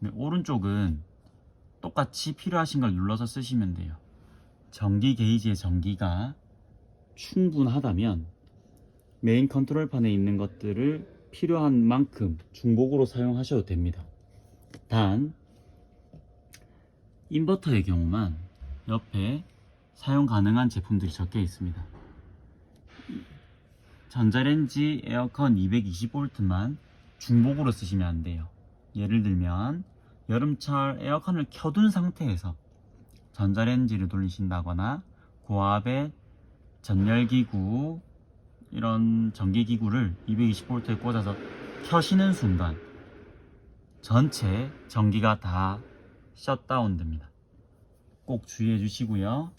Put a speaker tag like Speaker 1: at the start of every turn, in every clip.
Speaker 1: 네, 오른쪽은 똑같이 필요하신 걸 눌러서 쓰시면 돼요. 전기 게이지의 전기가 충분하다면 메인 컨트롤판에 있는 것들을 필요한 만큼 중복으로 사용하셔도 됩니다. 단 인버터의 경우만 옆에 사용 가능한 제품들이 적혀 있습니다. 전자레인지, 에어컨 220V만 중복으로 쓰시면 안 돼요. 예를 들면 여름철 에어컨을 켜둔 상태에서 전자레인지를 돌리신다거나 고압의 전열기구 이런 전기기구를 220V에 꽂아서 켜시는 순간 전체 전기가 다 셧다운 됩니다. 꼭 주의해 주시고요.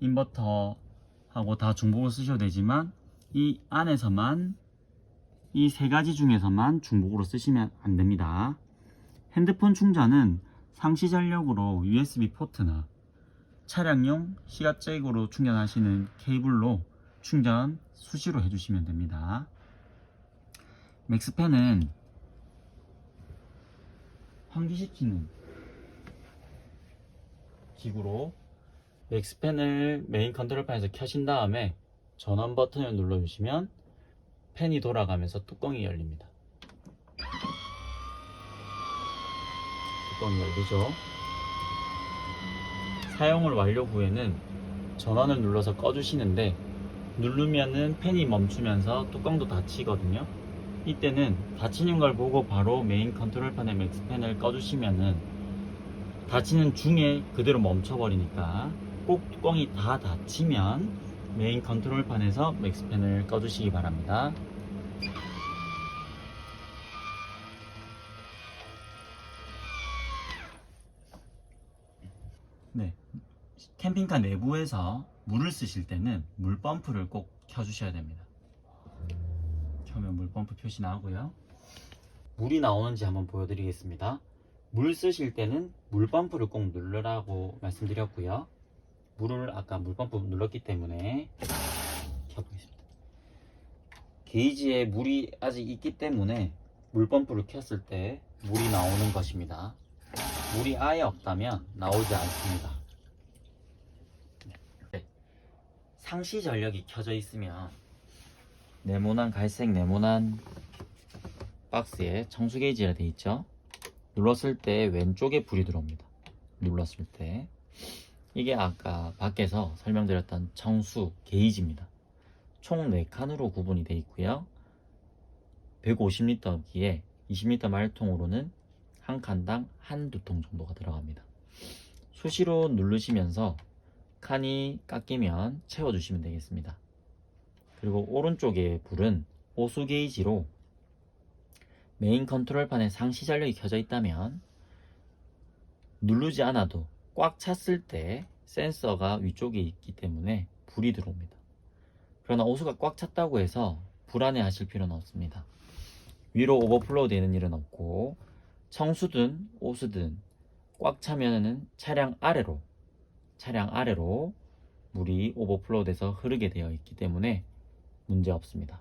Speaker 1: 인버터하고 다 중복을 쓰셔도 되지만 이 안에서만 이 세 가지 중에서만 중복으로 쓰시면 안 됩니다. 핸드폰 충전은 상시 전력으로 USB 포트나 차량용 시가잭으로 충전하시는 케이블로 충전 수시로 해주시면 됩니다. 맥스펜은 환기시키는 기구로 맥스펜을 메인 컨트롤판에서 켜신 다음에 전원 버튼을 눌러주시면 팬이 돌아가면서 뚜껑이 열립니다. 뚜껑이 열리죠. 사용을 완료 후에는 전원을 눌러서 꺼주시는데 누르면은 팬이 멈추면서 뚜껑도 닫히거든요. 이때는 닫히는 걸 보고 바로 메인 컨트롤 판의 맥스팬을 꺼주시면은 닫히는 중에 그대로 멈춰버리니까 꼭 뚜껑이 다 닫히면 메인 컨트롤판에서 맥스팬을 꺼주시기 바랍니다. 네. 캠핑카 내부에서 물을 쓰실 때는 물 펌프를 꼭 켜주셔야 됩니다. 켜면 물 펌프 표시 나오고요. 물이 나오는지 한번 보여드리겠습니다. 물 쓰실 때는 물 펌프를 꼭 누르라고 말씀드렸고요. 물을 아까 물 펌프 눌렀기 때문에 켜보겠습니다. 게이지에 물이 아직 있기 때문에 물 펌프를 켰을 때 물이 나오는 것입니다. 물이 아예 없다면 나오지 않습니다. 네. 상시 전력이 켜져 있으면 네모난 갈색 네모난 박스에 청수 게이지가 되어 있죠. 눌렀을 때 왼쪽에 불이 들어옵니다. 눌렀을 때 이게 아까 밖에서 설명드렸던 청수 게이지입니다. 총 4칸으로 구분이 되어 있고요. 150리터기에 20리터 말통으로는 한 칸당 한두 통 정도가 들어갑니다. 수시로 누르시면서 칸이 깎이면 채워주시면 되겠습니다. 그리고 오른쪽에 불은 오수 게이지로 메인 컨트롤판에 상시 전력이 켜져 있다면 누르지 않아도 꽉 찼을 때 센서가 위쪽에 있기 때문에 불이 들어옵니다. 그러나 오수가 꽉 찼다고 해서 불안해 하실 필요는 없습니다. 위로 오버플로우 되는 일은 없고 청수든 오수든 꽉 차면은 차량 아래로 차량 아래로 물이 오버플로우 돼서 흐르게 되어 있기 때문에 문제 없습니다.